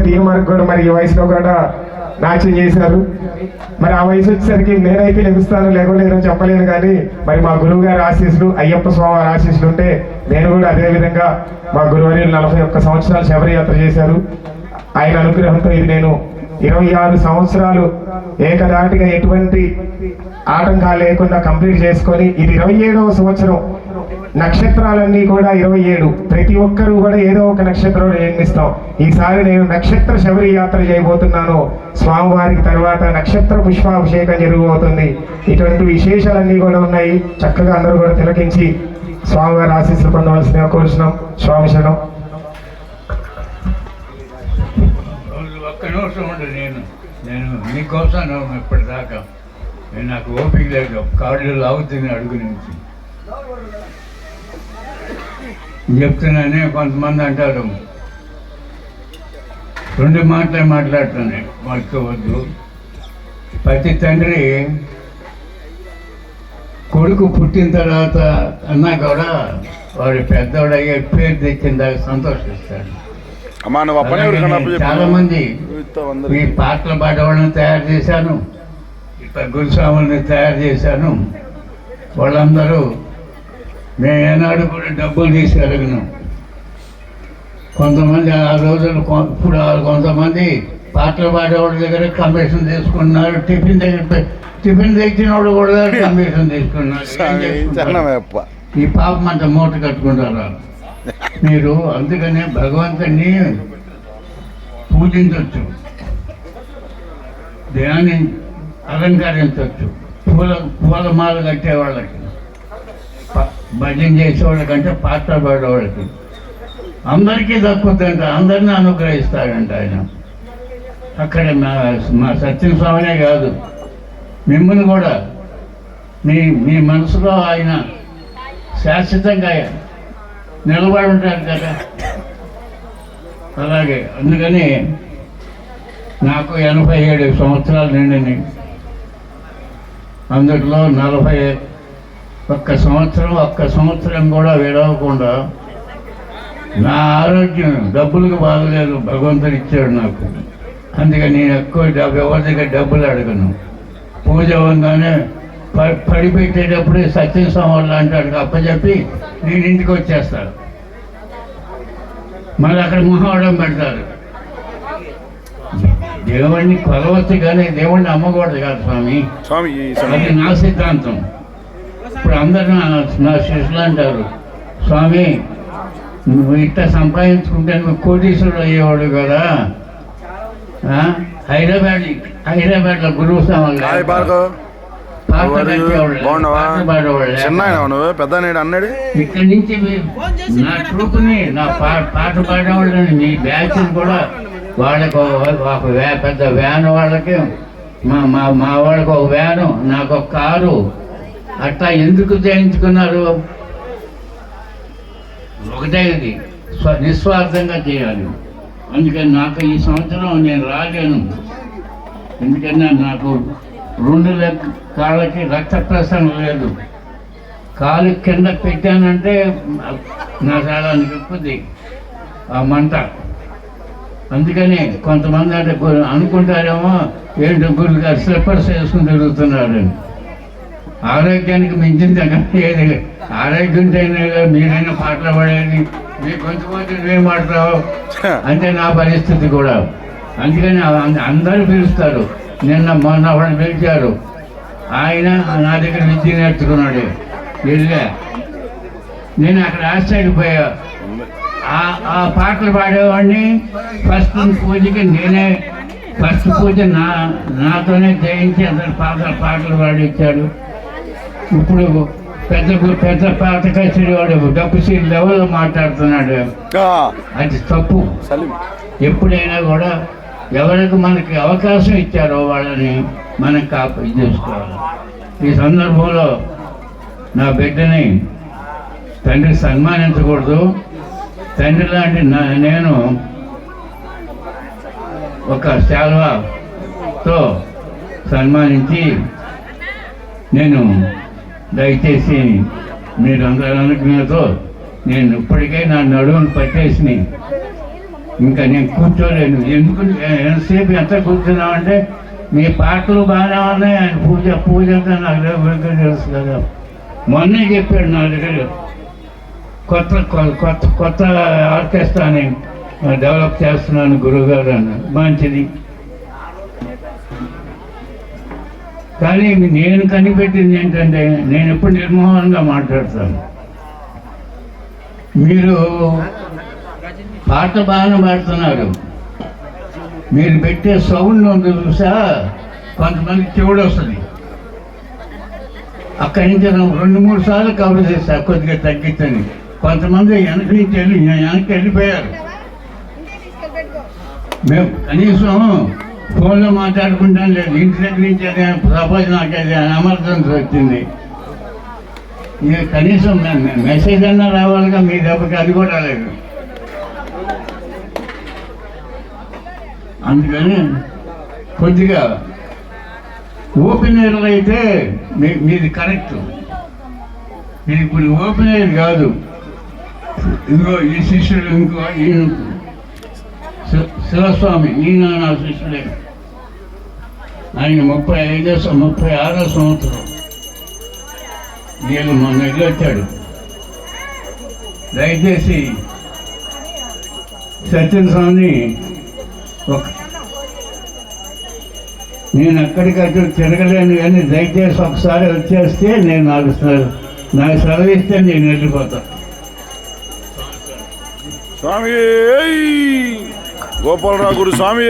తీర్మానం కూడా మరి ఈ వయసులో కూడా నాట్యం చేశారు. మరి ఆ వయసు వచ్చేసరికి నేనైతే లెగుస్తాను లేకపోలేను చెప్పలేను కానీ మరి మా గురువు గారి ఆశీస్సులు అయ్యప్ప స్వామి వారి ఆశీస్సులు ఉంటే నేను కూడా అదేవిధంగా మా గురువారి నలభై ఒక్క సంవత్సరాలు శబరియాత్ర చేశారు. ఆయన అనుగ్రహంతో ఇది నేను ఇరవై ఆరు సంవత్సరాలు ఏకదాటిగా ఎటువంటి ఆటంకాలు లేకుండా కంప్లీట్ చేసుకొని ఇది ఇరవై ఏడవ సంవత్సరం. నక్షత్రాలన్నీ కూడా ఇరవై ఏడు. ప్రతి ఒక్కరూ కూడా ఏదో ఒక నక్షత్రం జన్మిస్తాం. ఈసారి నేను నక్షత్ర శబరి యాత్ర చేయబోతున్నాను. స్వామివారికి తర్వాత నక్షత్ర పుష్పాభిషేకం జరగబోతుంది. ఇటువంటి విశేషాలన్నీ కూడా ఉన్నాయి. చక్కగా అందరూ కూడా తిలకించి స్వామివారి ఆశీస్సులు పొందవలసిన కోరుచున్నాం. స్వామి శరణం. రోజు ఒక్క నేను. నేను మీకోసం ఇప్పటిదాకా. నేను నాకు ఓపిక లేదు. కాళ్ళు లాగుతుంది అడుగు నుంచి. చెప్తున్నానే కొంతమంది అంటారు. రెండు మాటలే మాట్లాడుతున్నాయి మర్చిపోవద్దు ప్రతి తండ్రి కొడుకు పుట్టిన తర్వాత అన్నా కూడా వాడు పెద్దవాడు అయ్యే పేరు తెచ్చిన దాకా సంతోషిస్తాడు. చాలా మంది ఈ పాటలు పాడేవాళ్ళని తయారు చేశాను. ఇట్లా గురుస్వాముల్ని తయారు చేశాను. వాళ్ళందరూ నేను ఏనాడు కూడా డబ్బులు తీసి అడగను కొంతమంది ఆ రోజులు ఇప్పుడు కొంతమంది పాటలు పాడేవాళ్ళ దగ్గర కమిషన్ తీసుకున్నారు. టిఫిన్ దగ్గర టిఫిన్ తెచ్చిన వాళ్ళు కూడా కమిషన్ తీసుకున్నారు ఈ పాపం అంత మూట కట్టుకుంటారా మీరు అందుకనే భగవంతుని పూజించవచ్చు దేహాన్ని అలంకరించవచ్చు పూల పూలమాల కట్టే వాళ్ళకి. భజన చేసేవాళ్ళకంటే పాత్ర పడేవాళ్ళకి. అందరికీ దక్కుతుందంట అందరినీ అనుగ్రహిస్తాడంట ఆయన. అక్కడ మా మా సత్యస్వామినే కాదు మిమ్మల్ని కూడా. మీ మీ మనసులో ఆయన శాశ్వతంగా నిలబడి ఉంటారు కదా. అలాగే అందుకని నాకు ఎనభై ఏడు సంవత్సరాలు నిండినాయి. అందులో నలభై ఒక్క సంవత్సరం ఒక్క సంవత్సరం కూడా విడవకుండా నా ఆరోగ్యం డబ్బులకు బాగలేదు భగవంతుడు ఇచ్చాడు నాకు. అందుకని నేను ఎక్కువ డబ్బు ఎవరి దగ్గర డబ్బులు అడగను. పూజ అవ్వగానే ప- పడి పెట్టేటప్పుడు సత్యం సమాళ్ళు అంటాడు అప్పచెప్పి నేను ఇంటికి వచ్చేస్తాను. మళ్ళీ అక్కడ మొహవడం పెడతారు. దేవుణ్ణి కొలవచ్చు కానీ దేవుణ్ణి అమ్మకూడదు కాదు స్వామి. స్వామి అది నా సిద్ధాంతం. ఇప్పుడు అందరూ నా శిష్యులు అంటారు స్వామి నువ్వు ఇట్ట సంపాదించుకుంటే నువ్వు కోటీశ్వరుడు అయ్యేవాడు కదా. ఆ? హైదరాబాద్ హైదరాబాద్లో గురువు స్వామి బాగున్నావా. చిన్న నువ్వు పెద్ద ఆయన అన్నాడు? ఇక్కడి నుంచి నా ట్రూప్ని నా పాట పాడేవాళ్ళని మీ బ్యాచ్ కూడా వాళ్ళకి ఒక పెద్ద వ్యాన్ వాళ్ళకి మా మా మా వాళ్ళకి ఒక వ్యాను నాకు ఒక కారు. అట్లా ఎందుకు చేయించుకున్నారు? ఒకటే ఇది. స్వ నిస్వార్థంగా చేయాలి. అందుకని నాకు ఈ సంవత్సరం నేను రాలేను. ఎందుకంటే నాకు రెండు కాళ్ళకి రక్త ప్రసరణ లేదు. కాలు కింద పెట్టానంటే నా చాలా నిప్పుద్ది ఆ మంట. అందుకని కొంతమంది అంటే అనుకుంటారేమో ఏంటి గురువు గారు స్లిప్పర్స్ వేసుకుని తిరుగుతున్నారని ఆరోగ్యానికి మించింది ఏది. ఆరోగ్యం మీరైనా పాటలు పడేది. మీ కొంచెం నువ్వేం పాడతావు అంటే నా పరిస్థితి కూడా. అందుకని అందరూ పిలుస్తారు. నిన్న మొన్న ఒకడు పిలిచారు. ఆయన నా దగ్గర విద్య నేర్చుకున్నాడు. వెళ్ళా. నేను అక్కడ ఆశ్చర్యపోయా ఆ ఆ పాటలు పాడేవాడిని ఫస్ట్ పూజకి నేనే ఫస్ట్ పూజ నా నాతోనే చేయించి అతను పాటలు పాటలు పాడిచ్చాడు. ఇప్పుడు పెద్ద పెద్ద పాట కచేరి వాడు డబ్బు సీల్ లెవెల్లో మాట్లాడుతున్నాడు. అది తప్పు. ఎప్పుడైనా కూడా ఎవరికి మనకి అవకాశం ఇచ్చారో వాళ్ళని మనం కాపు ఇది చేసుకోవాలి. ఈ సందర్భంలో నా బిడ్డని తండ్రి సన్మానించకూడదు. తండ్రి లాంటి నా నేను ఒక శాల్వాతో సన్మానించి నేను దయచేసి మీరు అందరూ నేను ఇప్పటికే నా నడువును పట్టేసి ఇంకా నేను కూర్చోలేను. ఎందుకు? ఎంతసేపు ఎంత కూర్చున్నామంటే మీ పాటలు బాగానే ఉన్నాయి. ఆయన పూజ పూజ అంతా నాకు తెలుసు కదా. మొన్నే చెప్పాడు నా దగ్గర. కొత్త కొ- కొత్త కొత్త ఆర్కెస్ట్రాని డెవలప్ చేస్తున్నాను గురువుగారు అన్న మంచిది. కానీ నేను కనిపెట్టింది ఏంటంటే నేను ఎప్పుడు నిర్మోహంగా మాట్లాడతాను. మీరు పాట బాగానే పాడుతున్నాడు. మీరు పెట్టే సౌండ్ ఉంది చూసా? కొంతమంది చెవుడు వస్తుంది. అక్కడి నుంచి రెండు మూడు సార్లు కవర్ చేశా కొద్దిగా తగ్గించని. కొంతమంది వెనక నుంచి వెళ్ళి వెనక్కి వెళ్ళిపోయారు. మేము కనీసం ఫోన్లో మాట్లాడుకుంటాం లేదు. ఇంటి దగ్గర నుంచి అదే సపోజ్ నాకు అది ఎమర్జెన్సీ వచ్చింది. ఇక కనీసం మెసేజ్ అన్నా రావాలిగా మీ దెబ్బకి అది కూడా లేదు. అందుకని కొద్దిగా ఓపెన్ ఎయిర్లో అయితే మీ- మీది కరెక్ట్. ఇది ఇప్పుడు ఓపెన్ ఎయిర్ కాదు. ఇంకో ఈ శిష్యుడు ఇంకో ఈయన శివస్వామి ఈయన నా శిష్యుడే. ఆయన ముప్పై ఐదో ముప్పై ఆరో సంవత్సరం. నేను మొన్న వచ్చాడు దయచేసి సత్యం ఒక నేను అక్కడికక్కడ తిరగలేను కానీ దయచేసి ఒకసారి వచ్చేస్తే నేను నాకు నాకు సెలవు ఇస్తే నేను వెళ్ళిపోతాను స్వామి గోపాలరావు గురు స్వామి